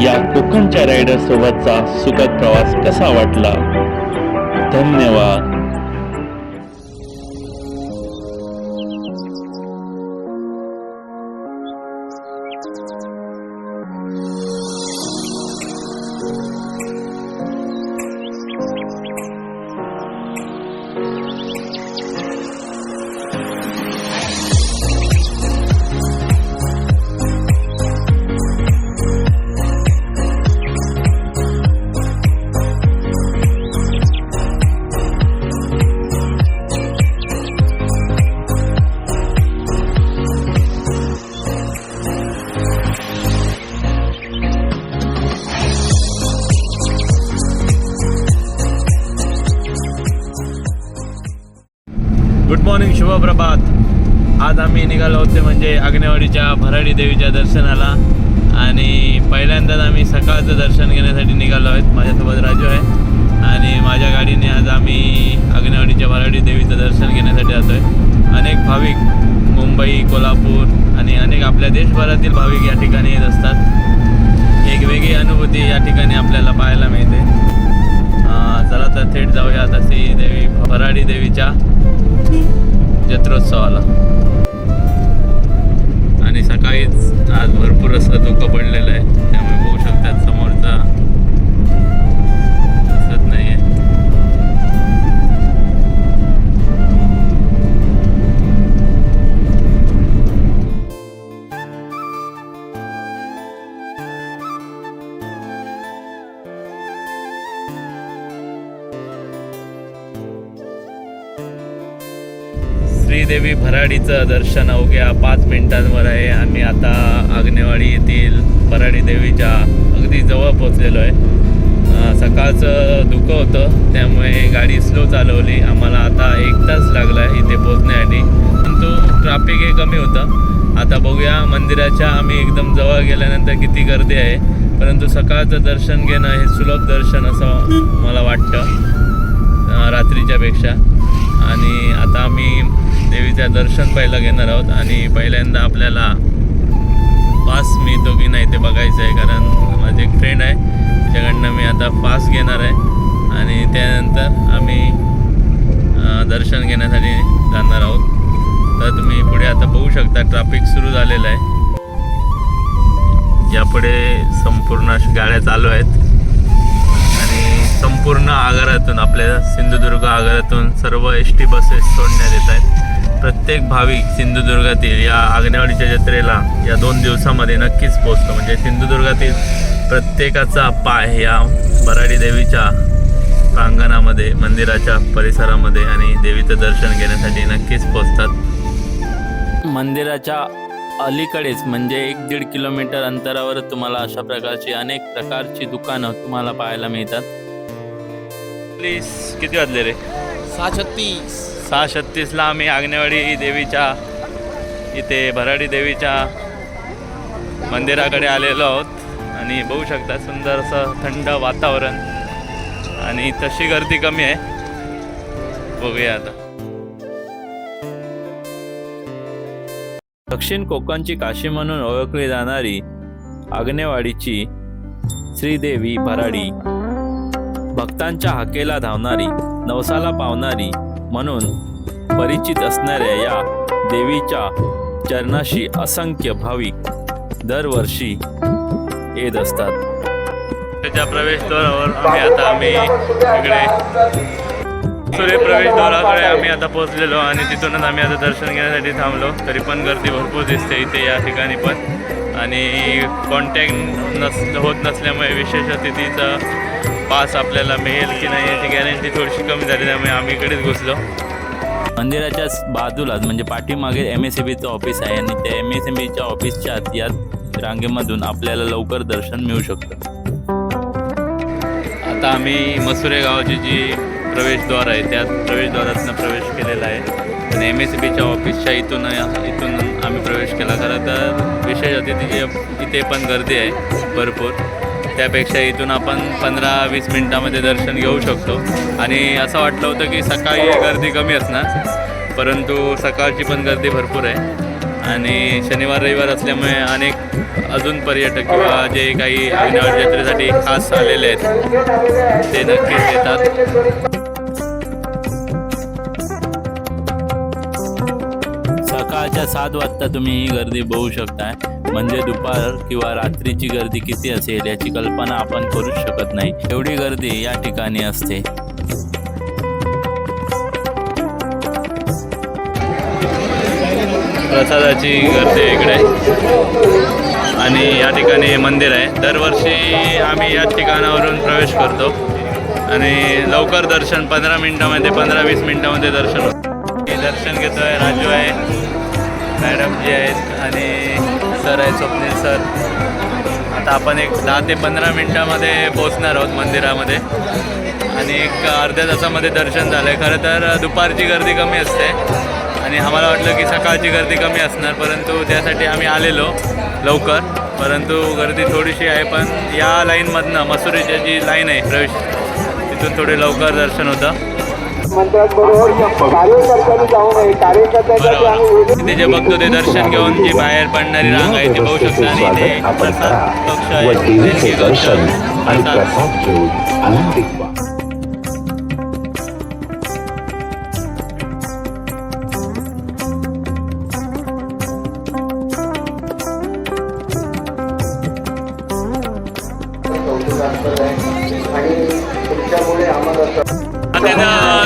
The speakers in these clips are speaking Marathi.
या कोकणच्या रायडर सोबतचा सुखद प्रवास कसा वाटला? धन्यवाद. निघालो होते म्हणजे आग्नेवाडीच्या भराडी देवीच्या दर्शनाला. आणि पहिल्यांदाच आम्ही सकाळचं दर्शन घेण्यासाठी निघालो आहेत. माझ्यासोबत राजू आहे. आणि माझ्या गाडीने आज आम्ही आग्नेवाडीच्या भराडी देवीचं दर्शन घेण्यासाठी जातो आहे अनेक भाविक मुंबई कोल्हापूर आणि अनेक आपल्या देशभरातील भाविक या ठिकाणी येत असतात. एक वेगळी अनुभूती या ठिकाणी आपल्याला पाहायला मिळते. चला तर थेट जाऊया तशी देवी भराडी देवीच्या जत्रोत्सवाला. आणि सकाळीच आज भरपूर असं धुकं पडलेलं आहे. त्यामुळे बघू शकतात समोर. श्रीदेवी भराडीचं दर्शन अवघ्या पाच मिनिटांवर आहे. आम्ही आता आग्नेवाडी येथील भराडी देवीच्या अगदी जवळ पोचलेलो आहे. सकाळचं धुकं होतं त्यामुळे गाडी स्लो चालवली. आम्हाला आता एक तास लागला आहे इथे पोचण्यासाठी परंतु ट्रॅफिक हे कमी होतं. आता बघूया मंदिराच्या आम्ही एकदम जवळ गेल्यानंतर किती गर्दी आहे. परंतु सकाळचं दर्शन घेणं हे सुलभ दर्शन असं मला वाटतं रात्रीच्यापेक्षा. पेक्षा आणि आता आम्ही देवीचं दर्शन पहिलं घेणार आहोत आणि पहिल्यांदा आपल्याला पास मिळतो की नाही ते बघायचं आहे कारण माझे एक फ्रेंड आहे. त्याच्याकडनं मी आता पास घेणार आहे. आणि त्यानंतर आम्ही दर्शन घेण्यासाठी जाणार आहोत. तर तुम्ही पुढे आता बघू शकता ट्रॅफिक सुरू झालेलं आहे. यापुढे संपूर्ण अशा गाड्या चालू आहेत. संपूर्ण आगारातून आपल्या सिंधुदुर्ग आगारातून सर्व एस टी बसेस सोडण्यात येत आहेत. प्रत्येक भाविक सिंधुदुर्गातील या आग्नेवाडीच्या जत्रेला या दोन दिवसामध्ये नक्कीच पोचतो म्हणजे सिंधुदुर्गातील प्रत्येकाचा पाय या बराडी देवीच्या प्रांगणामध्ये मंदिराच्या परिसरामध्ये आणि देवीचं दर्शन घेण्यासाठी नक्कीच पोचतात मंदिराच्या अलीकडेच म्हणजे एक दीड किलोमीटर अंतरावर तुम्हाला अशा प्रकारची अनेक प्रकारची दुकानं तुम्हाला पाहायला मिळतात. प्लीज किती वाजले रे? सहा छत्तीस सहा छत्तीसला आम्ही आग्नेवाडी देवीच्या इथे भराडी देवीच्या मंदिराकडे आलेलो आहोत. आणि बघू शकता सुंदर असं थंड वातावरण. आणि तशी गर्दी कमी आहे. बघूया आता. दक्षिण कोकणची काशी म्हणून ओळखली जाणारी आग्नेवाडीची श्रीदेवी भराडी. भक्तांच्या हाकेला धावणारी नवसाला पावणारी म्हणून परिचित असणाऱ्या या देवीच्या चरणाशी असंख्य भाविक दरवर्षी येत असतात. त्याच्या प्रवेशद्वारावर आम्ही आता आम्ही इकडे सूर्यप्रवेशद्वाराकडे आम्ही आता पोहोचलेलो आणि तिथूनच आम्ही आता दर्शन घेण्यासाठी थांबलो. तरी पण गर्दी भरपूर दिसते इथे या ठिकाणी पण. आणि कॉन्टॅक्ट नस होत नसल्यामुळे विशेष अतिथीचा पास आपल्याला मिळेल की नाही याची गॅरंटी थोडीशी कमी झाली त्यामुळे आम्ही इकडेच घुसलो. मंदिराच्याच बाजूलाच म्हणजे पाठीमागे एम एस बीचं ऑफिस आहे आणि त्या एम एस बीच्या ऑफिसच्या आत या रांगेमधून आपल्याला लवकर दर्शन मिळू शकतं. आता आम्ही मसुरे गावाची जी प्रवेशद्वार आहे त्या प्रवेशद्वारातनं प्रवेश केलेला आहे. आणि एम एस बीच्या ऑफिसच्या इथून इथून आम्ही प्रवेश केला. खरं तर विशेष अतिथीची इथे पण गर्दी आहे भरपूर. त्यापेक्षा इथून आपण पंधरा वीस मिनटामध्ये दर्शन घेऊ शकतो. आणि असं वाटलं होतं की सकाळी गर्दी कमी असणार परंतु सकाळची पण गर्दी भरपूर आहे. आणि शनिवार रविवार असल्यामुळे अनेक अजून पर्यटक किंवा जे काही अग्निवाड जत्रेसाठी खास आलेले आहेत ते नक्कीच येतात. सकाळच्या सात वाजता तुम्ही ही गर्दी बघू शकताय. म्हणजे दुपार किंवा रात्रीची गर्दी किती असेल याची कल्पना आपण करूच शकत नाही. एवढी गर्दी या ठिकाणी असते. प्रसादाची गर्दी आहे इकडे. आणि या ठिकाणी हे मंदिर आहे. दरवर्षी आम्ही या ठिकाणावरून प्रवेश करतो. आणि लवकर दर्शन पंधरा मिनटामध्ये पंधरा वीस मिनटामध्ये दर्शन हे दर्शन घेतो आहे राजू आहे मॅडम जी आहेत आणि सर आहे स्वप्नील सर. आता आपण एक दहा ते पंधरा मिनटामध्ये पोचणार आहोत मंदिरामध्ये. आणि एक अर्ध्या तासामध्ये दर्शन झालं आहे खरं तर दुपारची गर्दी कमी असते. आणि आम्हाला वाटलं की सकाळची गर्दी कमी असणार परंतु त्यासाठी आम्ही आलेलो लवकर. परंतु गर्दी थोडीशी आहे पण या लाईनमधनं मसुरीची जी लाईन आहे प्रवेश तिथून थोडे लवकर दर्शन होतं. इथे जे बघतो ते दर्शन घेऊन जी बाहेर पडणारी रांग आहे ती बघू शकता. आणि इथे आपण प्रसाद कक्ष आहे. दर्शन प्रसाद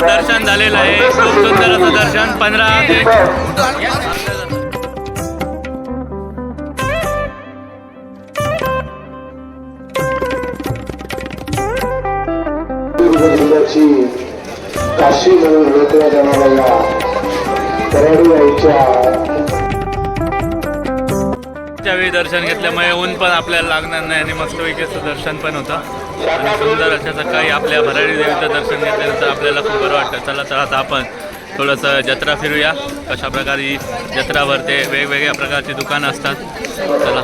दर्शन झालेलं आहे. खूप सुंदर असं दर्शन पंधरा काशी म्हणून ओळखल्या जाणाऱ्या या कराडी आईच्या त्यावेळी दर्शन घेतल्यामुळे ऊन पण आपल्याला लागणार नाही आणि मस्तपैकी असं दर्शन पण होतं. आणि सुंदर अशा सकाळी आपल्या भराडी देवीचं दर्शन घेतल्यानंतर आपल्याला खूप बरं वाटतं. चला तर आता आपण थोडंसं जत्रा फिरूया. कशा प्रकारे जत्रा भरते वेगवेगळ्या प्रकारची दुकानं असतात. चला.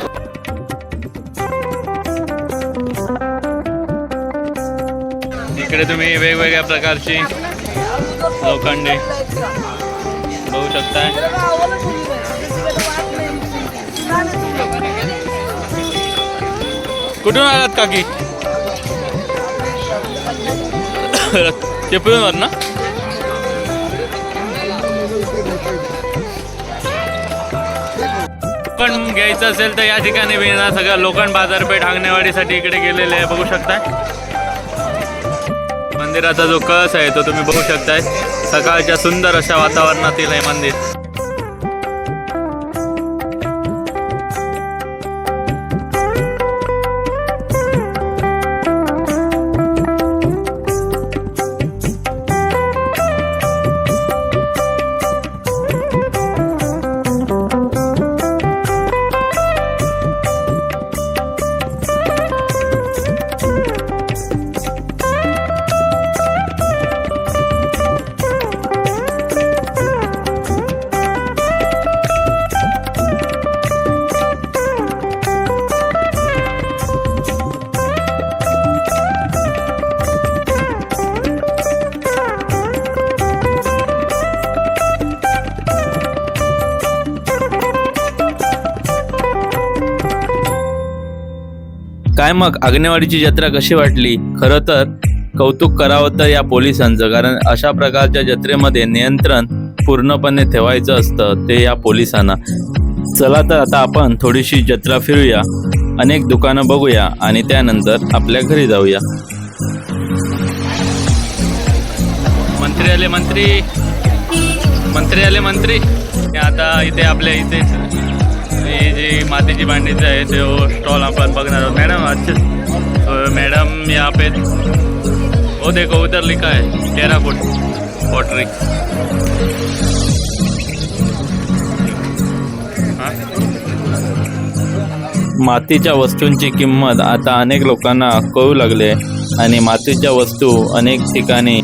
इकडे तुम्ही वेगवेगळ्या प्रकारची लोखंडे बघू शकताय. कुठून आलात काकी? चिपळूणवर ना? पण घ्यायचं असेल तर या ठिकाणी मिळणार सगळं लोखंड बाजारपेठ आंगणेवाडीसाठी इकडे गेलेले आहे बघू शकताय. मंदिराचा जो कळस आहे तो तुम्ही बघू शकताय. सकाळच्या सुंदर अशा वातावरणातील हे मंदिर. काय मग? आग्नेवाडीची जत्रा कशी वाटली? खरं तर कौतुक करावं तर या पोलिसांचं कारण अशा प्रकारच्या जत्रेमध्ये नियंत्रण पूर्णपणे ठेवायचं असतं ते या पोलिसांना. चला तर आता आपण थोडीशी जत्रा फिरूया अनेक दुकानं बघूया आणि त्यानंतर आपल्या घरी जाऊया. मंत्री आले मंत्री. मंत्री आले मंत्री. हे आता इथे आपल्या इथे जी मातीची भांडीचं आहे ते हो, स्टॉल आपण बघणार आहोत. मॅडम अच्छे. मॅडम या पे वो देखो उधर लिखा है फुट. पॉटरी मातीच्या वस्तूंची किंमत आता अनेक लोकांना कळू लागले आणि मातीच्या वस्तू अनेक ठिकाणी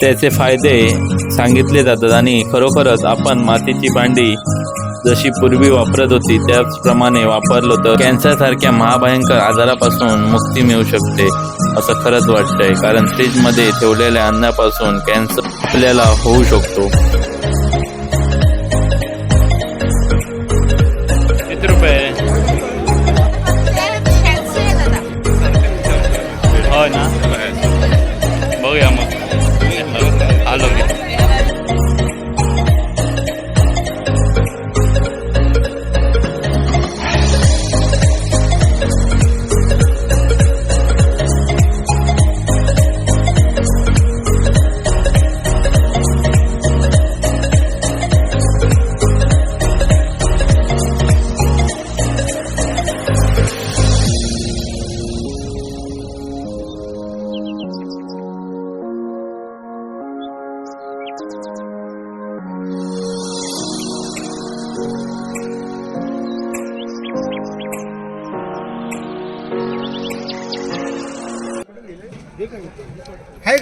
त्याचे फायदे सांगितले जातात आणि खरोखरच आपण मातीची भांडी जशी पूर्वी वापरत होती त्याचप्रमाणे वापरलो तर कॅन्सरसारख्या महाभयंकर आजारापासून मुक्ती मिळू शकते असं खरंच वाटतंय. कारण फ्रीजमध्ये ठेवलेल्या अन्नापासून कॅन्सर आपल्याला होऊ शकतो.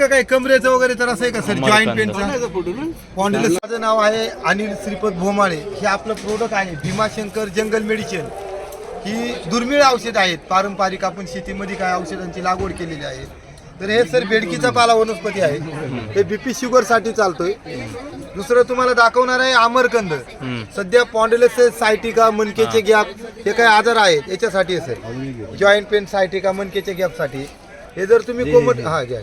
का काही कमरेचं वगैरे तर असं आहे का सर? जॉईंट पेनचं पॉन्डिलस माझं नाव आहे अनिल श्रीपद भोमाळे हे आपलं प्रोडक्ट आहे भीमाशंकर जंगल मेडिसिन ही दुर्मिळ औषध आहेत. पारंपरिक आपण शेतीमध्ये काय औषधांची लागवड केलेली आहे. तर हे सर बेडकीचा पाला वनस्पती आहे. हे बीपी शुगरसाठी चालतोय. दुसरं तुम्हाला दाखवणार आहे आमरकंद. सध्या पॉन्डिलस सायटिका मनकेचे गॅप हे काही आजार आहेत? याच्यासाठी आहे सर. जॉईंट पेन सायटिका मनकेचे गॅपसाठी. हे जर तुम्ही कोमट हा घ्या.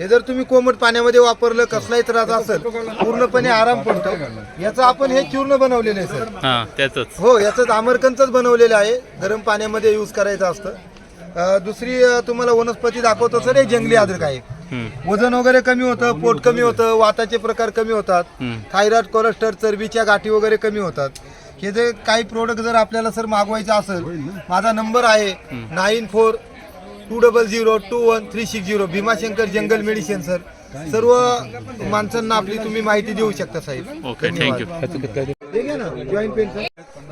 हे जर तुम्ही कोमट पाण्यामध्ये वापरलं कसलाही त्रास असेल पूर्णपणे आराम पडतो. याचं आपण हे चूर्ण बनवलेलं आहे सर. हां त्याच हो याचं आमरकंतच बनवलेलं आहे. गरम पाण्यामध्ये यूज करायचं असतं. दुसरी तुम्हाला वनस्पती दाखवतो सर. हे जंगली अद्रक आहे. वजन वगैरे कमी होतं पोट कमी होतं वाताचे प्रकार कमी होतात. थायरॉइड कोलेस्ट्रॉल चरबीच्या गाठी वगैरे कमी होतात. हे जे काही प्रोडक्ट जर आपल्याला सर मागवायचं असेल माझा नंबर आहे nine four two double zero two one three six zero Bhimashankar जंगल मेडिसिन सर. सर्व माणसांना आपली तुम्ही माहिती देऊ शकता साहेब. ओके थँक्यू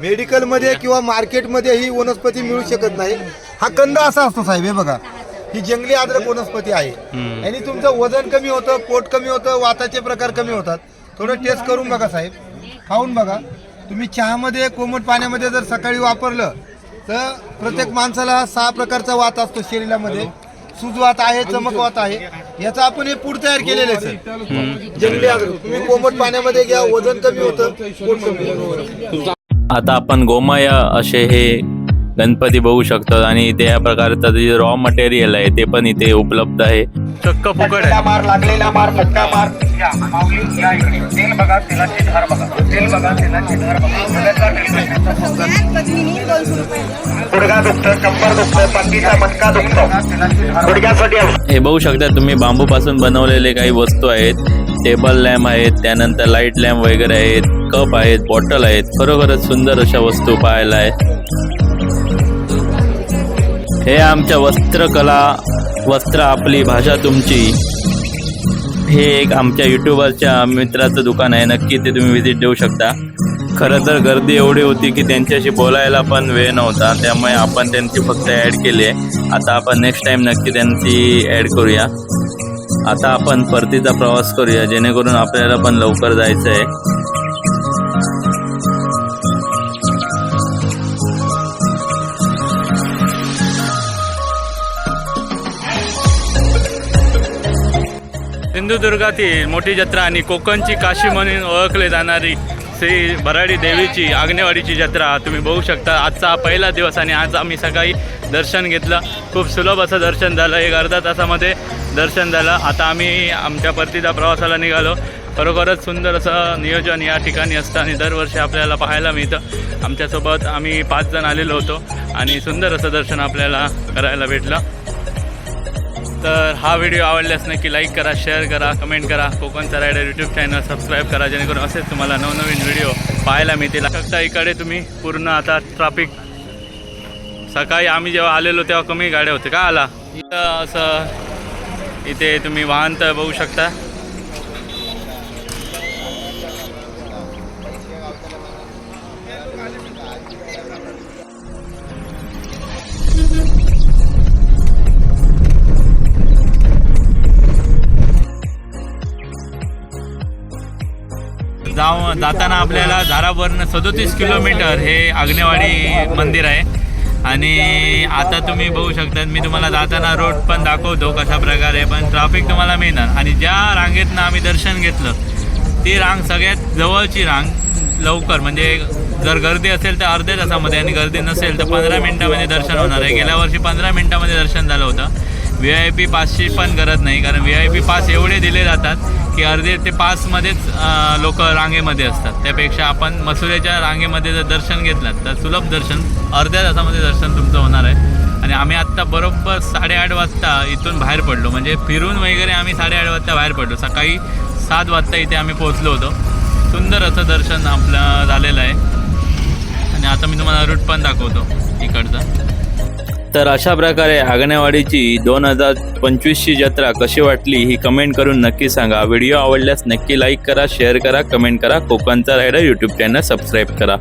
मेडिकलमध्ये किंवा मार्केटमध्ये ही वनस्पती मिळू शकत नाही. हा कंद असा असतो साहेब हे बघा. ही जंगली अद्रक वनस्पती आहे. आणि तुमचं वजन कमी होतं पोट कमी होतं वाताचे प्रकार कमी होतात. थोडं टेस्ट करून बघा साहेब. खाऊन बघा. तुम्ही चहामध्ये कोमट पाण्यामध्ये जर सकाळी वापरलं तर प्रत्येक माणसाला सहा प्रकारचा वात असतो शरीरामध्ये. सुजवात आहे चमकवात आहे. याचं आपण हे पूड तयार केलेलं आहे सर. जंगली तुम्ही कोमट पाण्यामध्ये घ्या वजन कमी होतं. पोट कमी होतं. आता आपण गोमय असे हे गणपती बघू शकतो आणि त्या प्रकारचं जे रॉ मटेरियल आहे ते पण इथे उपलब्ध आहे. चक्क फुकट आहे. मार लागलेला मार फटका मार. या माऊली या इकडे. तेल बघा तेलाची धार बघा. तेल बघा तेलाची धार बघा. सगळ्याचा ट्रीटमेंट गुडघा दुखतं कंबर दुखतं पाठीचा मटका दुखतो. गुडघ्यासाठी औषध. हे बघू शकता तुम्ही बांबूपासून बनवलेले काही वस्तू आहेत. टेबल लॅम्प आहेत त्यानंतर लाइट लॅम्प वगैरे आहेत कप आहेत बॉटल आहेत. खरोखरच सुंदर अशा वस्तू पाहायला आहे. हे आमच्या वस्त्रकला वस्त्र आपली भाषा तुमची. हे एक आमच्या युट्यूबरच्या मित्राचं दुकान आहे. नक्की ते तुम्ही व्हिजिट देऊ शकता. खरं तर गर्दी एवढी होती की त्यांच्याशी बोलायला पण वेळ नव्हता. त्यामुळे आपण त्यांची फक्त ॲड केली आहे. आता आपण नेक्स्ट टाईम नक्की त्यांची ॲड करूया. आता आपण परतीचा प्रवास करूया. जेणेकरून आपल्याला पण लवकर जायचं आहे सिंधुदुर्गातील मोठी जत्रा आणि कोकणची काशी म्हणून ओळखले जाणारी श्री भराडी देवीची आग्नेवाडीची जत्रा तुम्ही बघू शकता. आजचा हा पहिला दिवस आणि आज आम्ही सकाळी दर्शन घेतलं. खूप सुलभ असं दर्शन झालं. एक अर्धा तासामध्ये दर्शन झालं. आता आम्ही आमच्या परतीच्या प्रवासाला निघालो. खरोखरच सुंदर असं नियोजन या ठिकाणी असतं आणि दरवर्षी आपल्याला पाहायला मिळतं. आमच्यासोबत आम्ही पाच जण आलेलो होतो आणि सुंदर असं दर्शन आपल्याला करायला भेटलं. तर हा व्हिडिओ आवडल्यास नक्की लाईक करा शेअर करा कमेंट करा. कोकणचा रायडर यूट्यूब चॅनल सबस्क्राईब करा जेणेकरून असेच तुम्हाला नवनवीन व्हिडिओ पाहायला मिळतील. फक्त इकडे तुम्ही पूर्ण आता ट्रॅफिक सकाळी आम्ही जेव्हा आलेलो तेव्हा कमी गाड्या होते का आला? इथं असं इथे तुम्ही वाहन तर बघू शकता. जाऊ जाताना आपल्याला झारावरनं सदोतीस किलोमीटर हे आग्नेवाडी मंदिर आहे. आणि आता तुम्ही बघू शकता मी तुम्हाला जाताना रोड पण दाखवतो कशा प्रकारे पण ट्रॅफिक तुम्हाला मिळणार. आणि ज्या रांगेतनं आम्ही दर्शन घेतलं ती रांग सगळ्यात जवळची रांग लवकर. म्हणजे जर गर्दी असेल तर अर्ध्या तासामध्ये आणि गर्दी नसेल तर पंधरा मिनटामध्ये दर्शन होणार आहे. गेल्या वर्षी पंधरा मिनटामध्ये दर्शन झालं होतं. व्ही आय पी पासची पण गरज नाही कारण व्ही आय पी पास एवढे दिले जातात की अर्धे ते पासमध्येच लोक रांगेमध्ये असतात. त्यापेक्षा आपण मसुऱ्याच्या रांगेमध्ये जर दर्शन घेतलं तर सुलभ दर्शन अर्ध्या तासामध्ये दर्शन तुमचं होणार आहे. आणि आम्ही आत्ता बरोबर साडेआठ वाजता इथून बाहेर पडलो. म्हणजे फिरून वगैरे आम्ही साडेआठ वाजता बाहेर पडलो. सकाळी सात वाजता इथे आम्ही पोहोचलो होतो. सुंदर असं दर्शन आपलं झालेलं आहे. आणि आता मी तुम्हाला रूट पण दाखवतो इकडचं. तर अशा प्रकारे आगणेवाडीची दोन हजार पंचवीसची जत्रा कशी वाटली ही कमेंट करून नक्की सांगा. व्हिडिओ आवडल्यास नक्की लाईक करा शेअर करा कमेंट करा. कोकणचा रायडर यूट्यूब चॅनल सबस्क्राईब करा.